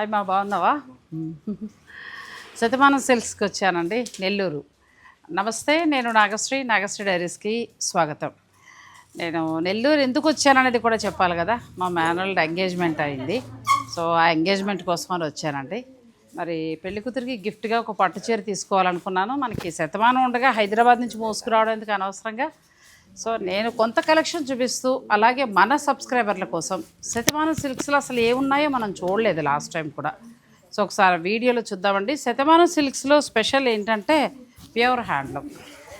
Hi మా బాగున్నావా? శతమానం సెల్స్కి వచ్చానండి నెల్లూరు. నమస్తే నేను నాగశ్రీ నాగశ్రీ డైరీస్కి స్వాగతం. నేను నెల్లూరు ఎందుకు వచ్చాననేది కూడా చెప్పాలి కదా మా మేనల్డ్ ఎంగేజ్మెంట్ అయింది. సో ఆ ఎంగేజ్మెంట్ కోసం అని వచ్చానండి. మరి పెళ్ళి కూతురికి గిఫ్ట్గా ఒక పట్టు చీర తీసుకోవాలనుకున్నాను. మనకి శతమానం ఉండగా హైదరాబాద్ నుంచి మోసుకురావడం ఎందుకు అనవసరంగా? సో నేను కొంత కలెక్షన్ చూపిస్తూ అలాగే మన సబ్స్క్రైబర్ల కోసం శతమానం సిల్క్స్లో అసలు ఏమున్నాయో మనం చూడలేదు లాస్ట్ టైం కూడా. సో ఒకసారి వీడియోలో చూద్దామండి. శతమానం సిల్క్స్లో స్పెషల్ ఏంటంటే ప్యూర్ హ్యాండ్లూమ్.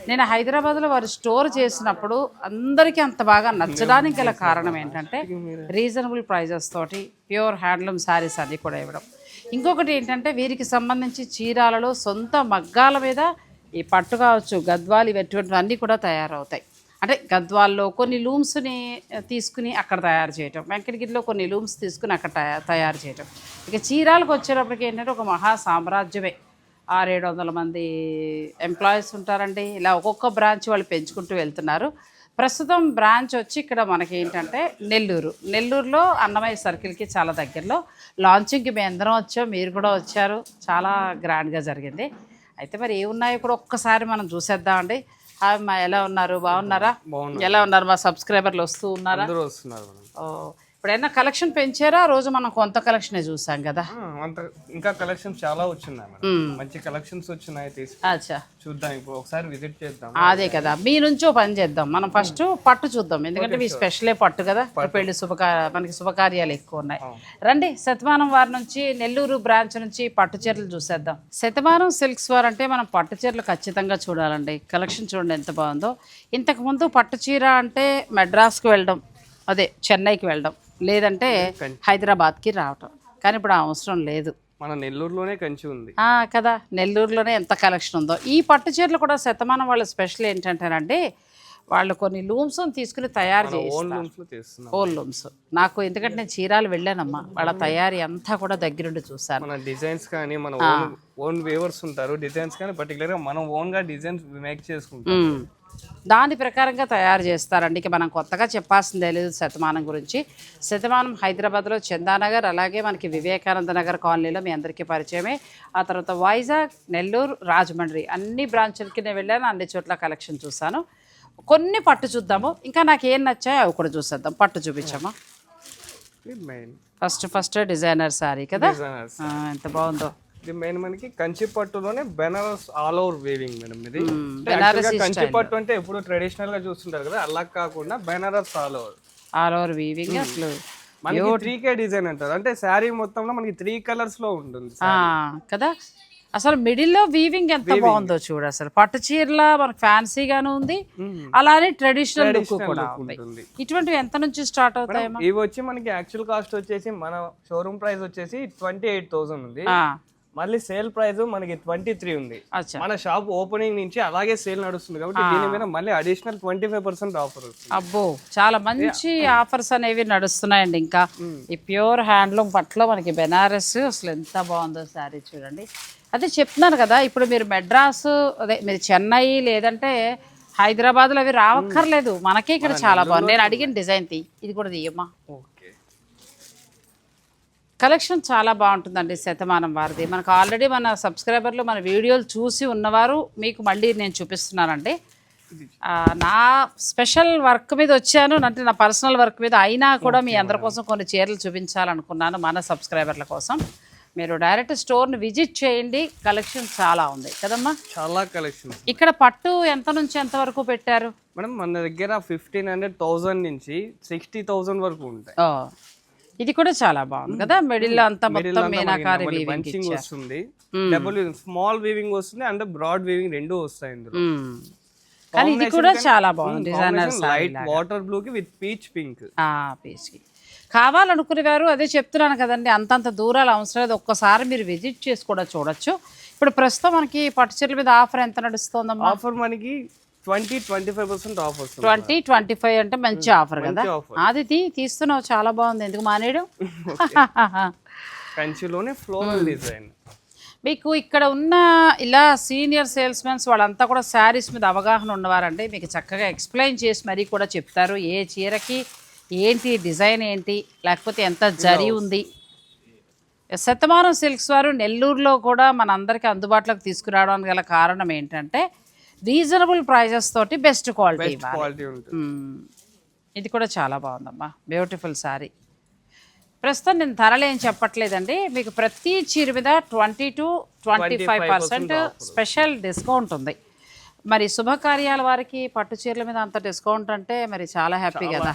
నేను హైదరాబాద్లో వారు స్టోర్ చేసినప్పుడు అందరికీ అంత బాగా నచ్చడానికి గల కారణం ఏంటంటే రీజనబుల్ ప్రైజెస్ తోటి ప్యూర్ హ్యాండ్లూమ్ శారీస్ అన్నీ కూడా ఇవ్వడం. ఇంకొకటి ఏంటంటే వీరికి సంబంధించి చీరాలలో సొంత మగ్గాల మీద ఈ పట్టు కావచ్చు గద్వాలు ఇటువంటి అన్నీ కూడా తయారవుతాయి. అంటే గద్వాల్లో కొన్ని లూమ్స్ని తీసుకుని అక్కడ తయారు చేయటం. వెంకటగిరిలో కొన్ని లూమ్స్ తీసుకుని అక్కడ తయారు చేయటం. ఇక చీరాలకు వచ్చేటప్పటికి ఏంటంటే ఒక మహా సామ్రాజ్యమే. ఆరేడు వందల మంది ఎంప్లాయీస్ ఉంటారండి. ఇలా ఒక్కొక్క బ్రాంచ్ వాళ్ళు పెంచుకుంటూ వెళ్తున్నారు. ప్రస్తుతం బ్రాంచ్ వచ్చి ఇక్కడ మనకి ఏంటంటే నెల్లూరు. నెల్లూరులో అన్నమయ్య సర్కిల్కి చాలా దగ్గరలో లాంచింగ్కి మేము అందరం వచ్చాం. మీరు కూడా వచ్చారు. చాలా గ్రాండ్గా జరిగింది. అయితే మరి ఏమున్నాయో కూడా ఒక్కసారి మనం చూసేద్దామండి. హాయ్ అమ్మా ఎలా ఉన్నారు? బాగున్నారా? ఎలా ఉన్నారు మా సబ్స్క్రైబర్లు? వస్తూ ఉన్నారా? అందరూ వస్తున్నారు ఓ, ఇప్పుడైనా కలెక్షన్ పెంచారా? రోజు మనం కొంత కలెక్షనే చూసాం కదా. అంత ఇంకా కలెక్షన్స్ చాలా వచ్చినాయి మంచి కలెక్షన్స్ వచ్చినాయి తీసి. అచ్చా. చూద్దాం ఇప్పుడు ఒకసారి విజిట్ చేద్దాం. అదే కదా. మీ నుంచి పని చేద్దాం. మనం ఫస్ట్ పట్టు చూద్దాం. ఎందుకంటే మీ స్పెషలే పట్టు కదా. పెళ్ళి శుభకార మనకి శుభకార్యాలు ఎక్కువ ఉన్నాయి. రండి శతమానం వారి నుంచి నెల్లూరు బ్రాంచ్ నుంచి పట్టు చీరలు చూసేద్దాం. శతమానం సిల్క్స్ వారు అంటే మనం పట్టు చీరలు ఖచ్చితంగా చూడాలండి. కలెక్షన్ చూడండి ఎంత బాగుందో. ఇంతకు ముందు పట్టు చీర అంటే మెడ్రాస్కి వెళ్ళడం. అదే చెన్నైకి వెళ్ళడం. లేదంటే హైదరాబాద్కి రావటం. కానీ ఇప్పుడు ఆ అవసరం లేదు. మన నెల్లూరులోనే కంచి ఉంది. కదా. నెల్లూరులోనే ఎంత కలెక్షన్ ఉందో. ఈ పట్టు చీరలు కూడా శతమానం వాళ్ళ స్పెషల్ ఏంటంటేనండి వాళ్ళు కొన్ని లూమ్స్ తీసుకుని తయారు ఓన్ చేస్తారు రూమ్స్లో చేస్తున్నాం. ఓన్ లూమ్స్ నాకు ఎందుకంటే నేను చీరాలు వెళ్ళానమ్మా. వాళ్ళ తయారీ అంతా కూడా దగ్గరుండి చూశాను. మన డిజైన్స్ కానీ మన ఓన్ వేవర్స్ ఉంటారు. డిజైన్స్ కానీ పర్టికులర్గా మనం ఓన్గా డిజైన్స్ మేక్ చేసుకుంటాం. మ్మ్. దాని ప్రకారంగా తయారు చేస్తారండి ఇక మనం కొత్తగా చెప్పాల్సిందే లేదు శతమానం గురించి. శతమానం హైదరాబాద్లో చందానగర్ అలాగే మనకి వివేకానంద నగర్ కాలనీలో మీ అందరికీ పరిచయమే. ఆ తర్వాత వైజాగ్ నెల్లూరు రాజమండ్రి అన్ని బ్రాంచులకి నేను వెళ్ళాను. అన్ని చోట్ల కలెక్షన్ చూశాను. కొన్ని పట్టు చూద్దాము. ఇంకా నాకు ఏం నచ్చాయో అవి కూడా చూసేద్దాం. పట్టు చూపించామా ఫస్ట్ ఫస్ట్ డిజైనర్ సారీ కదా? ఎంత బాగుందో. ఇది మెయిన్ మనకి Kanchi పట్టులోనే Banaras all over weaving madam ఇది. గా కంచి పట్టు అంటే ఎప్పుడు ట్రెడిషనల్గా చూస్తుంటారు కదా అలా కాకుండా Banaras all over all over weaving అసలు మనకి త్రీ కే డిజైన్ అంటారు. అంటే శారీ మొత్తంలో మనకి త్రీ కలర్స్లో ఉంటుంది కదా? అసలు మిడిల్లో వీవింగ్ ఎంత బాగుందో చూడు అసలు. పట్టు చీరలా మనకు ఫ్యాన్సీగాను ఉంది. అలానే ట్రెడిషనల్ లుక్ కూడా ఉంది. ఇటువంటివి ఎంత నుంచి స్టార్ట్ అవుతాయమ్మా? ఇవి వచ్చి మనకి యాక్చువల్ కాస్ట్ వచ్చేసి మన షోరూమ్ ప్రైస్ వచ్చేసి ట్వంటీ ఎయిట్ థౌసండ్ ఉంది మళ్ళీ సేల్ ప్రైస్ మనకి ట్వంటీ త్రీ ఉంది. మన షాప్ ఓపెనింగ్ నుంచి అలాగే సేల్ నడుస్తుంది కాబట్టి దీని మీద మళ్ళీ additional twenty five percent offer అబ్బో చాలా మంచి ఆఫర్స్ అనేవి నడుస్తున్నాయండి ఇంకా. ఈ ప్యూర్ హ్యాండ్లూమ్ పట్ల మనకి బెనారస్ అసలు ఎంత బాగుందో శారీ చూడండి. అదే చెప్తున్నాను కదా ఇప్పుడు మీరు మెడ్రాస్ అదే మీరు చెన్నై లేదంటే హైదరాబాద్లో అవి రావక్కర్లేదు. మనకే ఇక్కడ చాలా బాగుంది. నేను అడిగిన డిజైన్ తీ ఇది కూడా తీయమ్మా. కలెక్షన్ చాలా బాగుంటుందండి శతమానం వారిది. మనకు ఆల్రెడీ మన సబ్స్క్రైబర్లు మన వీడియోలు చూసి ఉన్నవారు మీకు మళ్ళీ నేను చూపిస్తున్నానండి. నా స్పెషల్ వర్క్ మీద వచ్చాను అంటే నా పర్సనల్ వర్క్ మీద అయినా కూడా మీ అందరి కోసం కొన్ని చీరలు చూపించాలనుకున్నాను మన సబ్స్క్రైబర్ల కోసం. మీరు డైరెక్ట్ స్టోర్ని విజిట్ చేయండి కలెక్షన్ చాలా ఉంది. కదమ్మా? చాలా కలెక్షన్ ఇక్కడ పట్టు ఎంత నుంచి ఎంత వరకు పెట్టారు? మేడం మన దగ్గర ఫిఫ్టీన్ హండ్రెడ్ థౌసండ్ నుంచి సిక్స్టీ థౌసండ్ వరకు ఉంటాయి. ఇది కూడా చాలా బాగుంది కదా. మిడిల్లో అంతా Middle మొత్తం అంతా మీనాకారి మనకి వీవింగ్ వస్తుంది. డబుల్ స్మాల్ వీవింగ్ వస్తుంది అండ్ బ్రాడ్ వీవింగ్ రెండు వస్తాయి ఇందులో. మ్మ్. కానీ ఇది కూడా చాలా బాగుంది డిజైనర్ లైట్ వాటర్ బ్లూ కి విత్ పీచ్ పింక్ పీస్కి కావాలనుకునేవారు అదే చెప్తున్నాను కదండి అంతంత దూరాలు అవసరం లేదు. ఒక్కసారి మీరు విజిట్ చేసి కూడా చూడొచ్చు. ఇప్పుడు ప్రస్తుతం మనకి పట్టు చీరల మీద ఆఫర్ ఎంత నడుస్తుందమ్మా? ఆఫర్ మనకి twenty twenty five percent off వస్తుంది. ట్వంటీ ట్వంటీ ఫైవ్ అంటే మంచి ఆఫర్ కదా. అది తీస్తున్నావు చాలా బాగుంది. ఎందుకు మానేయడం? కంచిలోనే ఫ్లోరల్ డిజైన్ మీకు ఇక్కడ ఉన్న ఇలా సీనియర్ సేల్స్మెన్స్ వాళ్ళంతా కూడా శారీస్ మీద అవగాహన ఉన్నవారండి మీకు చక్కగా ఎక్స్ప్లెయిన్ చేసి మరీ కూడా చెప్తారు. ఏ చీరకి ఏంటి డిజైన్ ఏంటి లేకపోతే ఎంత జరి ఉంది? శతమానం సిల్క్స్ వారు నెల్లూరులో కూడా మనందరికీ అందుబాటులోకి తీసుకురావడానికి గల కారణం ఏంటంటే రీజనబుల్ ప్రైజెస్ తోటి బెస్ట్ క్వాలిటీ ఉంటుంది. ఇది కూడా చాలా బాగుందమ్మా. బ్యూటిఫుల్ శారీ ప్రస్తుతం నేను ధరలు ఏం చెప్పట్లేదండి. మీకు ప్రతి చీర మీద twenty to twenty five percent special discount ఉంది. మరి శుభకార్యాల వారికి పట్టు చీరల మీద అంత డిస్కౌంట్ అంటే మరి చాలా హ్యాపీ కదా.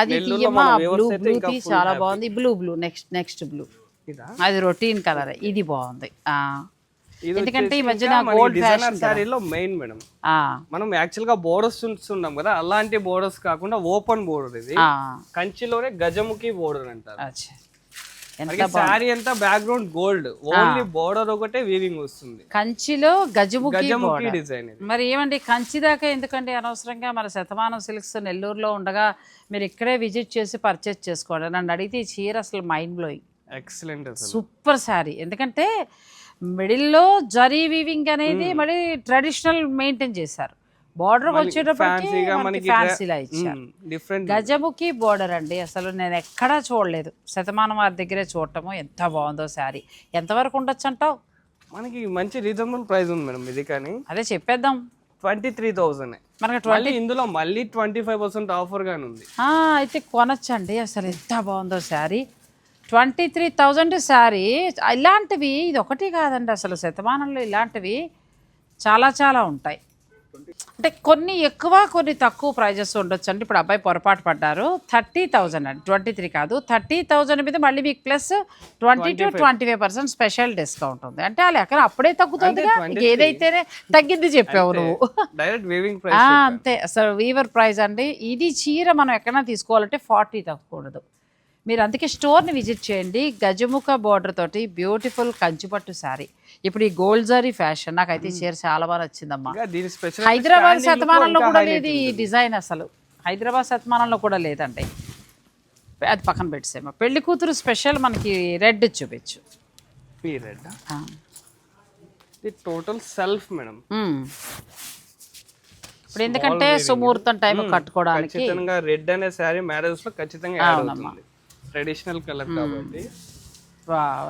అది తీయమ్మా బ్లూ బ్లూకి చాలా బాగుంది. Blue blue next next blue అది రొటీన్ కలర్. ఇది బాగుంది. ఎందుకంటే ఈ మధ్యన గోల్డ్ ఫ్యాషన్ శారీలో మెయిన్ మేడం. మనం యాక్చువల్గా బోర్డర్స్ చూస్తున్నాం కదా అలాంటి బోర్డర్స్ కాకుండా ఓపెన్ బోర్డర్ ఇది. కంచిలోనే గజముఖి బోర్డర్ అంటారు. శారీ అంతా బ్యాక్గ్రౌండ్ గోల్డ్ ఓన్లీ బోర్డర్ ఒకటే వీవింగ్ వస్తుంది. కంచిలో గజముఖి. డిజైన్ మరి ఏమండి కంచి దాకా ఎందుకండి అనవసరంగా మన శతమానం సిల్క్స్ నెల్లూరులో ఉండగా మీరు ఇక్కడే విజిట్ చేసి పర్చేస్ చేసుకోండి. నన్ను అడిగితే ఈ చీర అసలు mind blowing excellent super sari ఎందుకంటే మిడిల్లో జరీ వీవింగ్ అనేది మరి ట్రెడిషనల్ మెయింటైన్ చేశారు. బార్డర్ వచ్చేటప్పటికి ఫ్యాన్సీలా ఇచ్చారు. డిఫరెంట్ గజముఖి బోర్డర్ అండి. అసలు నేను ఎక్కడా చూడలేదు. శతమానం వారి దగ్గరే చూడటము ఎంత బాగుందో శారీ. ఎంతవరకు ఉండొచ్చు అంటావు? మనకి మంచి రీజనబుల్ ప్రైస్ ఉంది మేడం ఇది కానీ. అదే చెప్పేద్దాం. ట్వంటీ త్రీ థౌసండ్ మనకి మళ్ళీ ఇందులో మళ్ళీ ట్వంటీ ఫైవ్ పర్సెంట్ ఆఫర్ గానీ ఉంది. అయితే కొనొచ్చండి. అసలు ఎంత బాగుందో sari. Twenty three thousand sari. ఇలాంటివి ఇది ఒకటి కాదండి అసలు శతమానంలో ఇలాంటివి చాలా చాలా ఉంటాయి. అంటే కొన్ని ఎక్కువ కొన్ని తక్కువ ప్రైజెస్ ఉండొచ్చు అండి ఇప్పుడు అబ్బాయి పొరపాటు పడ్డారు. థర్టీ థౌజండ్ అండి. ట్వంటీ త్రీ కాదు. థర్టీ థౌజండ్ మీద మళ్ళీ మీకు plus twenty to twenty five. Percent special discount ఉంది. అంటే ఆ లెక్కన అప్పుడే తగ్గుతుందిగా. నీకు ఏదైతేనే తగ్గింది చెప్పావు నువ్వు. అంతే. అసలు వీవర్ ప్రైస్ అండి. ఇది చీర మనం ఎక్కడైనా తీసుకోవాలంటే ఫార్టీ తగ్గకూడదు మీరు అందుకే స్టోర్ని విజిట్ చేయండి. గజముఖ బార్డర్ తోటి బ్యూటిఫుల్ కంచిపట్టు శారీ ఇప్పుడు ఈ గోల్డ్ జరీ ఫ్యాషన్ నాకైతే ఈ చీర చాలా బాగా నచ్చిందమ్మా. హైదరాబాద్ శతమానంలో కూడా లేదు ఈ డిజైన్ అసలు. హైదరాబాద్ శతమానంలో కూడా లేదండి. అది పక్కన పెట్టేసేమో. పెళ్ళి కూతురు స్పెషల్ మనకి రెడ్ చూపించు. ఇది టోటల్ సెల్ఫ్ మేడం. ఇప్పుడు ఎందుకంటే సుముహూర్తం టైం కట్టుకోవడానికి రెడ్ అనే శారీ మ్యారేజ్లో ఖచ్చితంగా ట్రెడిషనల్ కలర్ కాబట్టి.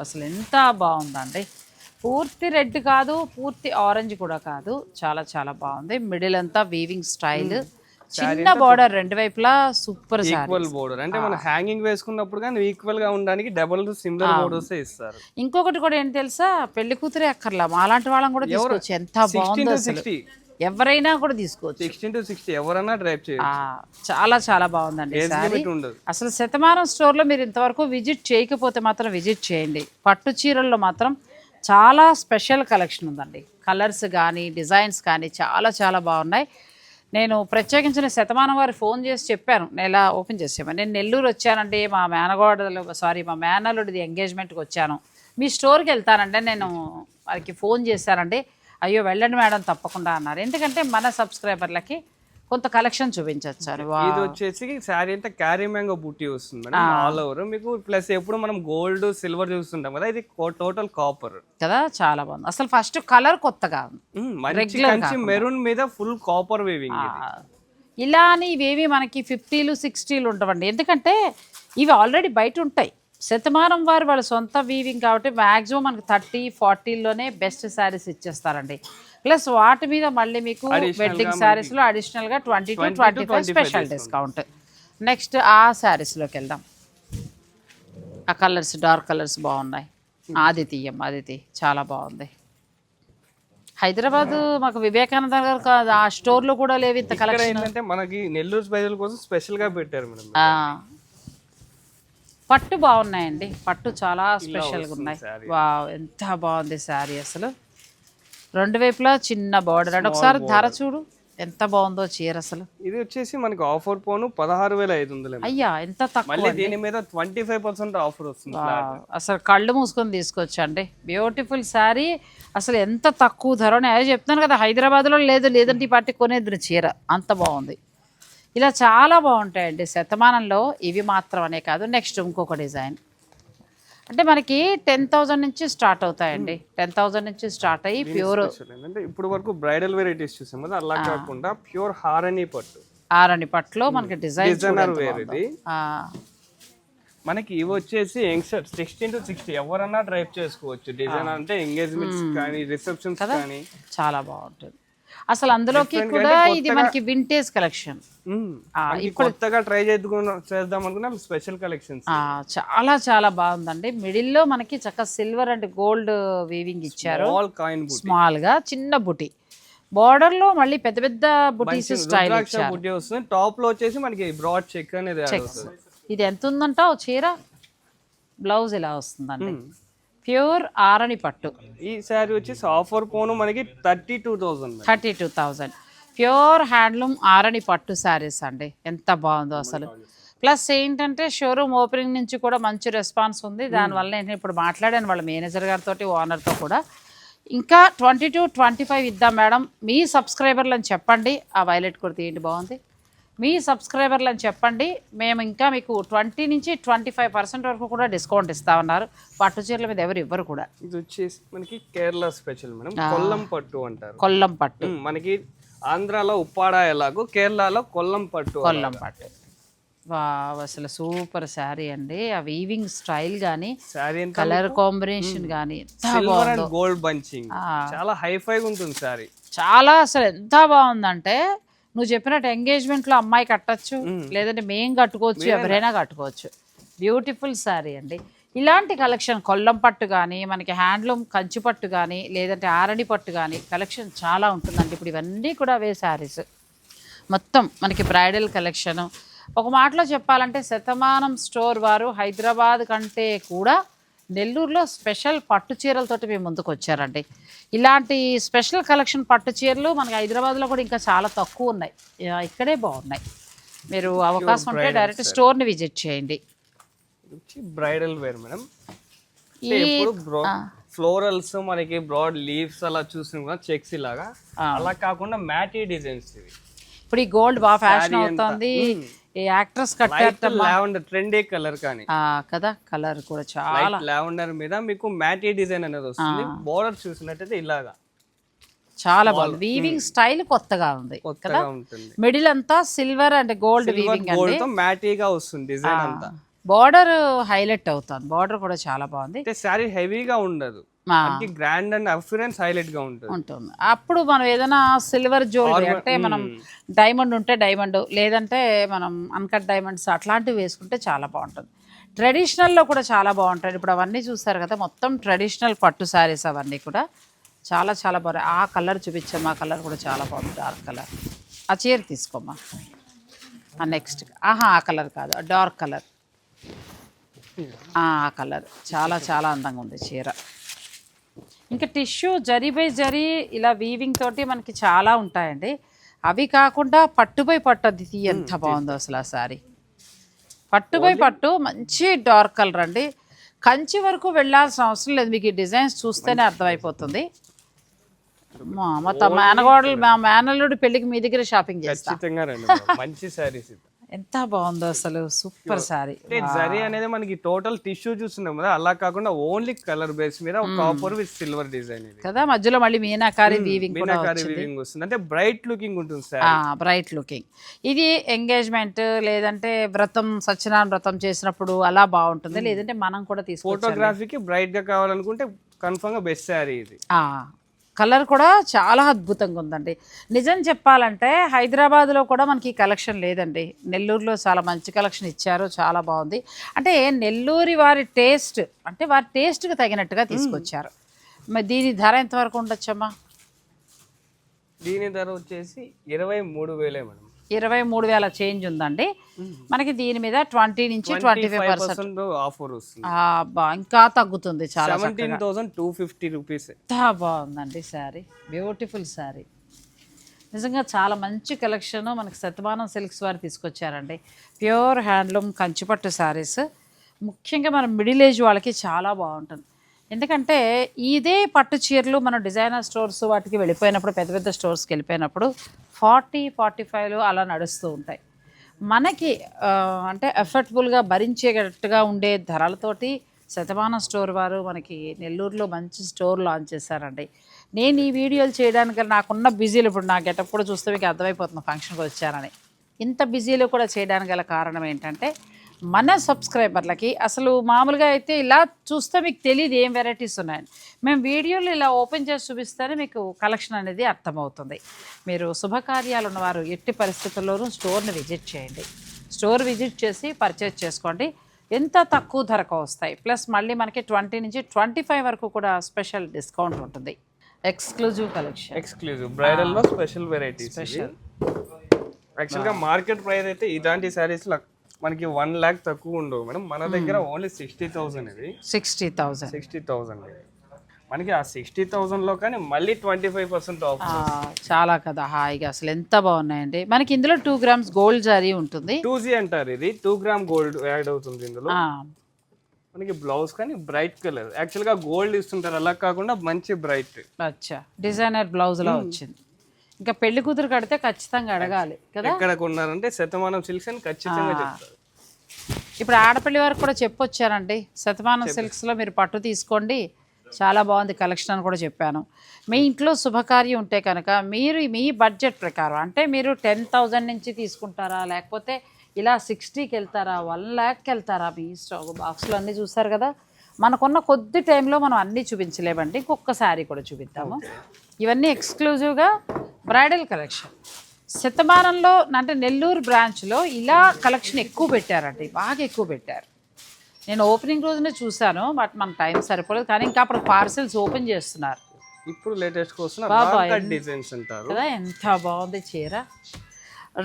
అసలు ఎంత బాగుందండి. పూర్తి రెడ్ కాదు పూర్తి ఆరెంజ్ కూడా కాదు. చాలా చాలా బాగుంది. మిడిల్ అంతా వీవింగ్ స్టైల్ చిన్న బార్డర్ రెండు వైపులా సూపర్ ఈక్వల్ బోర్డర్ అంటే మనం హ్యాంగింగ్ వేసుకున్నప్పుడు కానీ ఈక్వల్గా ఉండడానికి డబుల్ సిమిలర్ బోర్డర్స్ ఇస్తారు. ఇంకొకటి కూడా ఏంటి తెలుసా? పెళ్ళి కూతురే అక్కర్లా. అలాంటి వాళ్ళని కూడా తీసుకోవచ్చు ఎంత బాగుందో ఎవరైనా కూడా తీసుకోవచ్చు. సిక్స్టీన్ టు సిక్స్టీ ఎవరన్నా డ్రైవ్ చేయొచ్చు. ఆ, చాలా చాలా బాగుందండి అసలు శతమానం స్టోర్లో మీరు ఇంతవరకు విజిట్ చేయకపోతే మాత్రం విజిట్ చేయండి. పట్టు చీరల్లో మాత్రం చాలా స్పెషల్ కలెక్షన్ ఉందండి. కలర్స్ కానీ డిజైన్స్ కానీ చాలా చాలా బాగున్నాయి. నేను ప్రత్యేకించిన శతమానం వారి ఫోన్ చేసి చెప్పాను. నేను ఓపెన్ చేసామని నేను నెల్లూరు వచ్చానండి మా మేనగోడలు సారీ మా మేనల్లుడిది ఎంగేజ్మెంట్కి వచ్చాను. మీ స్టోర్కి వెళ్తానంటే నేను వారికి ఫోన్ చేశానండి. అయ్యో వెళ్ళండి మేడం తప్పకుండా అన్నారు. ఎందుకంటే మన సబ్స్క్రైబర్లకి కొంత కలెక్షన్ చూపించవచ్చు ఇది వచ్చేసి శారీ అంతా క్యారీ మ్యాంగో బుట్టి వస్తుంది మేడం ఆల్ ఓవర్ మీకు ప్లస్ ఎప్పుడు మనం గోల్డ్ సిల్వర్ చూస్తుంటాం కదా ఇది టోటల్ కాపర్ కదా చాలా బాగుంది. అసలు ఫస్ట్ కలర్ కొత్తగా మంచి మెరూన్ మీద ఫుల్ కాపర్ వేవింగ్ ఇలా అని ఇవేవి మనకి ఫిఫ్టీలు సిక్స్టీలు ఉండవండి. ఎందుకంటే ఇవి ఆల్రెడీ బయట ఉంటాయి. శతమానం వారు వాళ్ళ సొంత వీవింగ్ కాబట్టి మ్యాక్సిమం మనకి థర్టీ ఫార్టీలోనే బెస్ట్ శారీస్ ఇచ్చేస్తారండి. ప్లస్ వాటి మీద మళ్ళీ మీకు వెడ్డింగ్ శారీస్లో అడిషనల్గా twenty to twenty five special discount next ఆ శారీస్లోకి వెళ్దాం. ఆ కలర్స్ డార్క్ కలర్స్ బాగున్నాయి. ఆది తీయం ఆదితి చాలా బాగుంది. హైదరాబాద్ మాకు వివేకానంద గారు కాదు ఆ స్టోర్లో కూడా లేవు ఇంత కలెక్షన్ ఏంటంటే మనకి నెల్లూరు ప్రజల కోసం స్పెషల్గా పెట్టారు మేడం. పట్టు బాగున్నాయండి. పట్టు చాలా స్పెషల్గా ఉన్నాయి. వావ్ ఎంత బాగుంది శారీ అసలు. రెండు వైపులా చిన్న బార్డర్ అంటే ఒకసారి ధర చూడు ఎంత బాగుందో చీర అసలు. ఇది వచ్చేసి మనకి ఆఫర్ పోను పదహారు వేల ఐదు వందలు. అయ్యా ఎంత తక్కువ దీని మీద ట్వంటీ ఫైవ్ పర్సెంట్ ఆఫర్ వస్తుంది. అసలు కళ్ళు మూసుకొని తీసుకొచ్చండి బ్యూటిఫుల్ శారీ. అసలు ఎంత తక్కువ ధర నేను చెప్తున్నాను కదా హైదరాబాద్లో లేదు లేదంటే ఈ పార్టీ కొనేది చీర. అంత బాగుంది. ఇలా చాలా బాగుంటాయండి. శతమానంలో ఇవి మాత్రమనే కాదు నెక్స్ట్ ఇంకొక డిజైన్. అంటే మనకి టెన్ థౌజండ్ నుంచి స్టార్ట్ అవుతాయండి. టెన్ థౌజండ్ నుంచి స్టార్ట్ అయ్యి ప్యూర్ ఏంటంటే ఇప్పుడు వరకు బ్రైడల్ వెరైటీస్ చూసాం కదా అలా కాకుండా ప్యూర్ హారనీ పట్టు. ఆరని పట్లో మనకి డిజైన్ డిజైనర్ వేర్ ఇది మనకి ఇవి వచ్చేసి యంగ్స్టర్ సిక్స్టీన్ టు సిక్స్టీ ఎవరన్నా డ్రైవ్ చేసుకోవచ్చు. డిజైన్ అంటే ఎంగేజ్మెంట్స్ కానీ రిసెప్షన్స్ కానీ. చాలా బాగుంటుంది. అసలు అందులోకి కూడా ఇది మనకి వింటేజ్ కలెక్షన్ కొత్తగా ట్రై చేద్దాం అనుకున్నాం స్పెషల్ కలెక్షన్స్ చాలా చాలా బాగుందండి. మిడిల్లో మనకి చక్కగా సిల్వర్ అండ్ గోల్డ్ వీవింగ్ ఇచ్చారు. ఆల్ కాయిన్ బుట్ స్మాల్గా చిన్న బుటి బార్డర్లో మళ్ళీ పెద్ద పెద్ద బుటీస్ స్టైల్ వస్తుంది. టాప్లో వచ్చేసి మనకి బ్రాడ్ చెక్ అనేది ఇది ఎంత ఉందంటావు? చీర? బ్లౌజ్ ఇలా వస్తుందండి? ప్యూర్ ఆరణి పట్టు. ఈ శారీ వచ్చేసి ఆఫర్ పోను మనకి thirty two thousand thirty two thousand. Pure handloom Arani పట్టు శారీస్ అండి. ఎంత బాగుందో అసలు. ప్లస్ ఏంటంటే షోరూమ్ ఓపెనింగ్ నుంచి కూడా మంచి రెస్పాన్స్ ఉంది. దానివల్ల నేను ఇప్పుడు మాట్లాడాను వాళ్ళ మేనేజర్ గారితో ఓనర్తో కూడా. ఇంకా ట్వంటీ టు ట్వంటీ ఫైవ్ ఇద్దాం మేడం. మీ సబ్స్క్రైబర్లు అని చెప్పండి. ఆ వైలెట్ కుర్తి ఏంటి బాగుంది? మీ సబ్స్క్రైబర్లు అని చెప్పండి. మేము ఇంకా మీకు ట్వంటీ నుంచి ట్వంటీ ఫైవ్ పర్సెంట్ వరకు కూడా డిస్కౌంట్ ఇస్తామన్నారు. పట్టు చీరల మీద ఎవరు ఇవ్వరు కూడా. ఇది వచ్చేసి మనకి కేరళ స్పెషల్ మేడం. కొల్లం పట్టు అంటారు. కొల్లం పట్టు. మనకి ఆంధ్రాలో ఉప్పాడ ఎలాగో కేరళలో కొల్లం పట్టు కొల్లం పట్టు. వావ్ అసలు సూపర్ శారీ అండి. ఆ వీవింగ్ స్టైల్ ఎంత కలర్ కాంబినేషన్ బాగుందో. Gold bunching. చాలా హైఫైగా ఉంటుంది శారీ. చాలా అసలు ఎంత బాగుందంటే నువ్వు చెప్పినట్టు ఎంగేజ్మెంట్లో అమ్మాయి కట్టచ్చు లేదంటే మేం కట్టుకోవచ్చు ఎవరైనా కట్టుకోవచ్చు. బ్యూటిఫుల్ శారీ అండి. ఇలాంటి కలెక్షన్ కొల్లం పట్టు కానీ మనకి హ్యాండ్లూమ్ కంచి పట్టు కానీ లేదంటే ఆరణి పట్టు కానీ కలెక్షన్ చాలా ఉంటుందండి. ఇప్పుడు ఇవన్నీ కూడా అవే శారీస్ మొత్తం మనకి బ్రైడల్ కలెక్షన్ ఒక మాటలో చెప్పాలంటే శతమానం స్టోర్ వారు హైదరాబాద్ కంటే కూడా నెల్లూరులో స్పెషల్ పట్టు చీరలతోటి మేము ముందుకు వచ్చారండి. ఇలాంటి స్పెషల్ కలెక్షన్ పట్టు చీరలు మనకి హైదరాబాద్లో కూడా ఇంకా చాలా తక్కువ ఉన్నాయి. ఇక్కడే బాగున్నాయి. మీరు అవకాశం ఉంటే డైరెక్ట్ స్టోర్ని విజిట్ చేయండి. Bridal wear madam. ఫ్లోరల్స్ మనకి బ్రాడ్ లీవ్స్ అలా చూస్తున్నాం కదా చెక్స్ ఇలాగా. అలా కాకుండా మ్యాటీ డిజైన్స్ ఇవి. ఇప్పుడు ఈ గోల్డ్ బాగా ఫ్యాషన్ అవుతుంది. ఈ యాక్ట్రెస్ కట్టారు లావెండర్ ట్రెండీ కలర్ కానీ. ఆ, కదా? కలర్ కూడా చాలా. లావెండర్ మీద మీకు మ్యాటీ డిజైన్ అనేది వస్తుంది. బోర్డర్ చూసినట్టయితే ఇలాగా. చాలా బాగుంది. వీవింగ్ స్టైల్ కొత్తగా ఉంది మిడిల్ అంతా సిల్వర్ అండ్ గోల్డ్ వీవింగ్ అండి. మ్యాటీగా వస్తుంది డిజైన్ అంతా. బార్డర్ హైలైట్ అవుతుంది. బార్డర్ కూడా చాలా బాగుంది. శారీ హెవీగా ఉండదు. గ్రాండ్ అండ్ అఫిరెన్స్ హైలైట్గా ఉంటుంది. ఉంటుంది. అప్పుడు మనం ఏదైనా సిల్వర్ జ్యువెలరీ అంటే మనం డైమండ్ ఉంటే డైమండ్ లేదంటే మనం అన్కట్ డైమండ్స్ అట్లాంటివి వేసుకుంటే చాలా బాగుంటుంది. ట్రెడిషనల్లో కూడా చాలా బాగుంటుంది ఇప్పుడు అవన్నీ చూస్తారు కదా మొత్తం ట్రెడిషనల్ పట్టు శారీస్ అవన్నీ కూడా చాలా చాలా బాగున్నాయి. ఆ కలర్ చూపించాము ఆ కలర్ కూడా చాలా బాగుంది డార్క్ కలర్ ఆ చీర తీసుకోమ్మా. ఆ నెక్స్ట్ ఆహా ఆ కలర్ కాదు డార్క్ కలర్ ఆ కలర్ చాలా చాలా అందంగా ఉంది చీర. ఇంకా టిష్యూ జరీ బై జరీ ఇలా వీవింగ్ తోటి మనకి చాలా ఉంటాయండి. అవి కాకుండా పట్టుపై పట్టు అది ఎంత బాగుందో అసలు ఆ సారీ. పట్టుపై పట్టు మంచి డార్క్ కలర్ అండి. కంచి వరకు వెళ్ళాల్సిన అవసరం లేదు. మీకు ఈ డిజైన్స్ చూస్తేనే అర్థమైపోతుంది. మా మేనగోడలు మా మేనల్లుడి పెళ్ళికి మీ దగ్గర షాపింగ్ చేస్తా. మంచి ఇది ఎంత బాగుందో అసలు సూపర్ సారీ. జరీ అనేది మనకి టోటల్ టిష్యూ చూస్తున్నాం కదా అలా కాకుండా ఓన్లీ కలర్ బేస్ మీద కాపర్ విత్ సిల్వర్ డిజైన్ ఇది. కదా మధ్యలో మళ్ళీ మీనాకారి వీవింగ్ మీనాకారి వీవింగ్ వస్తుంది. అంటే బ్రైట్ లుకింగ్ ఉంటుంది సార్. బ్రైట్ లుకింగ్ ఇది ఎంగేజ్మెంట్ లేదంటే వ్రతం సత్యనారాయణ వ్రతం చేసినప్పుడు అలా బాగుంటుంది. లేదంటే మనం కూడా తీసుకోవచ్చు ఫోటోగ్రఫీకి బ్రైట్గా కావాలనుకుంటే కన్ఫర్మ్గా బెస్ట్ శారీ ఇది. కలర్ కూడా చాలా అద్భుతంగా ఉందండి. నిజం చెప్పాలంటే హైదరాబాద్లో కూడా మనకి కలెక్షన్ లేదండి. నెల్లూరులో చాలా మంచి కలెక్షన్ ఇచ్చారు చాలా బాగుంది. అంటే నెల్లూరి వారి టేస్ట్ అంటే వారి టేస్ట్కి తగినట్టుగా తీసుకొచ్చారు. మరి దీని ధర ఎంతవరకు ఉండొచ్చమ్మా? దీని ధర వచ్చేసి ఇరవై మూడు వేలే మేడం. ఇరవై మూడు వేల చేంజ్ ఉందండి. మనకి దీని మీద ట్వంటీ నుంచి ట్వంటీ ఫైవ్ పర్సెంట్ ఆఫర్ వస్తుంది. ఇంకా తగ్గుతుంది చాలా seventeen thousand two fifty rupees. బాగుందండి శారీ. బ్యూటిఫుల్ శారీ. నిజంగా చాలా మంచి కలెక్షన్ మనకి శతమానం సిల్క్స్ వారు తీసుకొచ్చారండి. ప్యూర్ హ్యాండ్లూమ్ కంచిపట్టు శారీస్. ముఖ్యంగా మన మిడిల్ ఏజ్ వాళ్ళకి చాలా బాగుంటుంది. ఎందుకంటే ఇదే పట్టు చీరలు మనం డిజైనర్ స్టోర్స్ వాటికి వెళ్ళిపోయినప్పుడు పెద్ద పెద్ద స్టోర్స్కి వెళ్ళిపోయినప్పుడు ఫార్టీ ఫార్టీ ఫైవ్లు అలా నడుస్తూ ఉంటాయి. మనకి అంటే ఎఫర్టబుల్గా భరించేటట్టుగా ఉండే ధరలతోటి శతమానం స్టోర్ వారు మనకి నెల్లూరులో మంచి స్టోర్ లాంచ్ చేశారండి. నేను ఈ వీడియోలు చేయడానికి నాకున్న బిజీలు ఇప్పుడు నా గెటప్ కూడా చూస్తే మీకు అర్థమైపోతుంది ఫంక్షన్కి వచ్చానని ఇంత బిజీలో కూడా చేయడానికి గల కారణం ఏంటంటే మన సబ్స్క్రైబర్లకి అసలు మామూలుగా అయితే ఇలా చూస్తే మీకు తెలియదు ఏం వెరైటీస్ ఉన్నాయని. మేము వీడియోలు ఇలా ఓపెన్ చేసి చూపిస్తేనే మీకు కలెక్షన్ అనేది అర్థమవుతుంది. మీరు శుభకార్యాలు ఉన్నవారు ఎట్టి పరిస్థితుల్లోనూ స్టోర్ని విజిట్ చేయండి. స్టోర్ విజిట్ చేసి పర్చేజ్ చేసుకోండి. ఎంత తక్కువ ధరకు వస్తాయి. ప్లస్ మళ్ళీ మనకి ట్వంటీ నుంచి ట్వంటీ ఫైవ్ వరకు కూడా స్పెషల్ డిస్కౌంట్ ఉంటుంది. Exclusive collection. ఎక్స్క్లూజివ్. బ్రైడల్లో స్పెషల్ వెరైటీస్ Special. యాక్చువల్గా మార్కెట్ ప్రైస్ అయితే ఇలాంటి శారీస్ మనకి వన్ లాక్ తక్కువ ఉండవు మేడం. మన దగ్గర ఓన్లీ సిక్స్టీ థౌసండ్ ఇది. సిక్స్టీ థౌజండ్ సిక్స్టీ థౌసండ్ మనకి ఆ సిక్స్టీ థౌసండ్లో కానీ మళ్ళీ ట్వంటీ ఫైవ్ పర్సెంట్ ఆఫ్ చాలా కదా హాయిగా. అసలు ఎంత బాగున్నాయండి. మనకి ఇందులో టూ గ్రామ్స్ గోల్డ్ జరీ ఉంటుంది. టూ జీ అంటారు ఇది. టూ గ్రామ్ గోల్డ్ యాడ్ అవుతుంది ఇందులో. మనకి బ్లౌజ్ కానీ బ్రైట్ కలర్ యాక్చువల్గా గోల్డ్ ఇస్తుంటారు. అలా కాకుండా మంచి బ్రైట్ అచ్చా. డిజైనర్ బ్లౌజ్లో వచ్చింది. ఇంకా పెళ్ళి కూతురు కడితే ఖచ్చితంగా అడగాలి కదా? ఎక్కడ కొన్నారంటే శతమానం సిల్క్స్ అని ఖచ్చితంగా చెప్తారు. ఇప్పుడు ఆడపల్లి వారికి కూడా చెప్పొచ్చానండి శతమానం సిల్క్స్లో మీరు పట్టు తీసుకోండి. చాలా బాగుంది కలెక్షన్ అని కూడా చెప్పాను. మీ ఇంట్లో శుభకార్యం ఉంటే కనుక మీరు మీ బడ్జెట్ ప్రకారం అంటే మీరు టెన్ థౌజండ్ నుంచి తీసుకుంటారా లేకపోతే ఇలా సిక్స్టీకి వెళ్తారా వన్ ల్యాక్కి వెళ్తారా మీ ఇష్టం బాక్స్లో అన్నీ చూసారు కదా? మనకున్న కొద్ది టైంలో మనం అన్నీ చూపించలేమండి. ఇంకొక శారీ కూడా చూపిద్దాము. ఇవన్నీ ఎక్స్క్లూజివ్గా బ్రైడల్ కలెక్షన్. శతమానంలో అంటే నెల్లూరు బ్రాంచ్లో ఇలా కలెక్షన్ ఎక్కువ పెట్టారండి బాగా ఎక్కువ పెట్టారు. నేను ఓపెనింగ్ రోజునే చూశాను బట్ మన టైం సరిపోలేదు కానీ ఇంకా అప్పుడు పార్సిల్స్ ఓపెన్ చేస్తున్నారు. ఇప్పుడు లేటెస్ట్ కోసం బాబా, కట్ డిజైన్స్ అంటారు? కదా ఎంత బాగుంది చీర.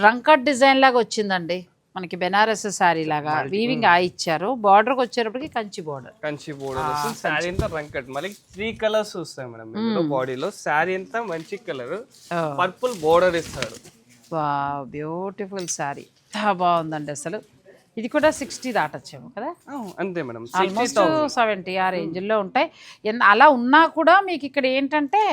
రంకట్ డిజైన్ లాగా వచ్చిందండి. మనకి బెనారస్ శారీ లాగా వీవింగ్ ఆ ఇచ్చారు. బార్డర్కి వచ్చేటప్పటికి కంచి బార్డర్ కంచి బోర్డర్ శారీ అంతా రంకట్ మళ్ళీ త్రీ కలర్స్ వస్తాయి మేడం బాడీలో శారీ అంతా మంచి కలర్ పర్పుల్ బోర్డర్ ఇస్తారు. బ్యూటిఫుల్ శారీ. బాగుందండి అసలు. ఇది కూడా సిక్స్టీ దాటొచ్చేమో కదా? అంతే మేడం. ఆల్మోస్ట్ సెవెంటీ ఆ రేంజ్లో ఉంటాయి. అలా ఉన్నా కూడా మీకు ఇక్కడ ఏంటంటే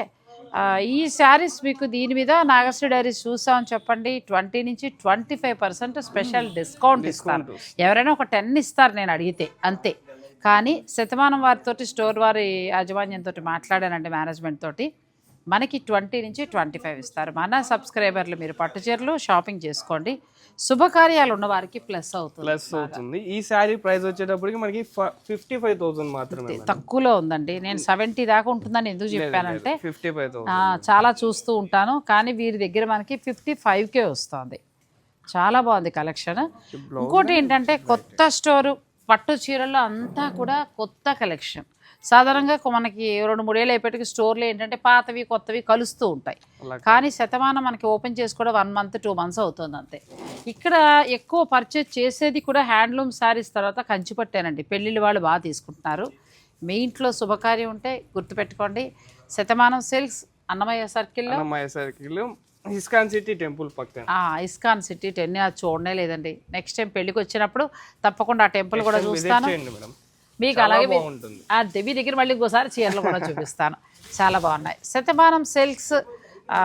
ఈ శారీస్ మీకు దీని మీద నాగశ్రీ డైరీస్ చూసామని చెప్పండి. ట్వంటీ నుంచి twenty five percent special discount ఇస్తారు. ఎవరైనా ఒక టెన్ ఇస్తారు నేను అడిగితే అంతే. కానీ శతమానం వారితోటి స్టోర్ వారి యాజమాన్యంతో మాట్లాడానండి మేనేజ్మెంట్ తోటి. మనకి ట్వంటీ నుంచి ట్వంటీ ఫైవ్ ఇస్తారు. మన సబ్స్క్రైబర్లు మీరు పట్టు చీరలు షాపింగ్ చేసుకోండి. శుభకార్యాలు ఉన్న వారికి ప్లస్ అవుతుంది ప్లస్ అవుతుంది. ఈ శారీ ప్రైస్ వచ్చేటప్పటికి మనకి ఫిఫ్టీ ఫైవ్ థౌసండ్ మాత్రమే తక్కువలో ఉందండి. నేను సెవెంటీ దాకా ఉంటుందని ఎందుకు చెప్పానంటే ఫిఫ్టీ ఫైవ్ చాలా చూస్తూ ఉంటాను. కానీ వీరి దగ్గర మనకి ఫిఫ్టీ ఫైవ్కే వస్తుంది. చాలా బాగుంది కలెక్షన్. ఇంకోటి ఏంటంటే కొత్త స్టోరు పట్టు చీరల్లో అంతా కూడా కొత్త కలెక్షన్. సాధారణంగా మనకి రెండు మూడేళ్ళు అయిపోయేటికి స్టోర్లో ఏంటంటే పాతవి కొత్తవి కలుస్తూ ఉంటాయి. కానీ శతమానం మనకి ఓపెన్ చేసి కూడా వన్ మంత్ టూ మంత్స్ అవుతుంది అంతే. ఇక్కడ ఎక్కువ పర్చేజ్ చేసేది కూడా హ్యాండ్లూమ్ శారీస్ తర్వాత కంచిపట్టేనండి. పెళ్ళిళ్ళు వాళ్ళు బాగా తీసుకుంటున్నారు. మీ ఇంట్లో శుభకార్యం ఉంటే గుర్తుపెట్టుకోండి. Shatamanam silks Annamayya Annamayya circle ISKCON city temple పక్కన. ఆ, ఇస్కాన్ సిటీ టెన్ అది చూడనే లేదండి. నెక్స్ట్ టైం పెళ్ళికి వచ్చినప్పుడు తప్పకుండా ఆ టెంపుల్ కూడా చూస్తాను. మీకు అలాగే మీ- ఆ దేవి దగ్గర మళ్ళీ ఇంకోసారి చీరలు కూడా చూపిస్తాను. చాలా బాగున్నాయి. శతమానం సిల్క్స్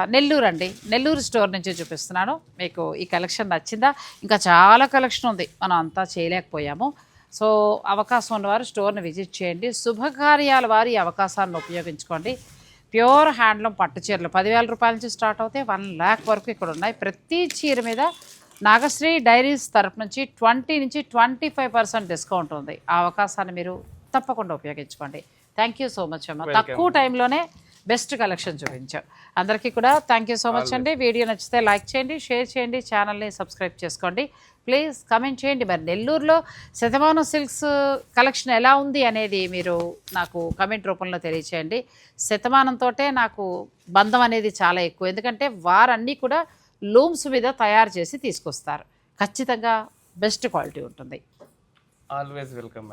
నెల్లూరు అండి. నెల్లూరు స్టోర్ నుంచి చూపిస్తున్నాను. మీకు ఈ కలెక్షన్ నచ్చిందా? ఇంకా చాలా కలెక్షన్ ఉంది. మనం అంతా చేయలేకపోయాము. సో అవకాశం ఉన్నవారు స్టోర్ని విజిట్ చేయండి. శుభకార్యాల వారు ఈ అవకాశాన్ని ఉపయోగించుకోండి. ప్యూర్ హ్యాండ్లూమ్ పట్టు చీరలు పదివేల రూపాయల నుంచి స్టార్ట్ అవుతాయి. వన్ ల్యాక్ వరకు ఇక్కడ ఉన్నాయి. ప్రతి చీర మీద నాగశ్రీ డైరీస్ తరపు నుంచి ట్వంటీ నుంచి ట్వంటీ ఫైవ్ పర్సెంట్ డిస్కౌంట్ ఉంది. ఆ అవకాశాన్ని మీరు తప్పకుండా ఉపయోగించుకోండి. థ్యాంక్ యూ సో మచ్ అమ్మ. తక్కువ టైంలోనే బెస్ట్ కలెక్షన్ చూపించాం. అందరికీ కూడా థ్యాంక్ యూ సో మచ్ అండి. వీడియో నచ్చితే లైక్ చేయండి షేర్ చేయండి ఛానల్ని సబ్స్క్రైబ్ చేసుకోండి. ప్లీజ్ కమెంట్ చేయండి. మరి నెల్లూరులో శతమానం సిల్క్స్ కలెక్షన్ ఎలా ఉంది అనేది మీరు నాకు కమెంట్ రూపంలో తెలియచేయండి. శతమానంతో నాకు బంధం అనేది చాలా ఎక్కువ. ఎందుకంటే వారన్నీ కూడా లూమ్స్ మీద తయారు చేసి తీసుకొస్తారు. ఖచ్చితంగా బెస్ట్ క్వాలిటీ ఉంటుంది. Always welcome madam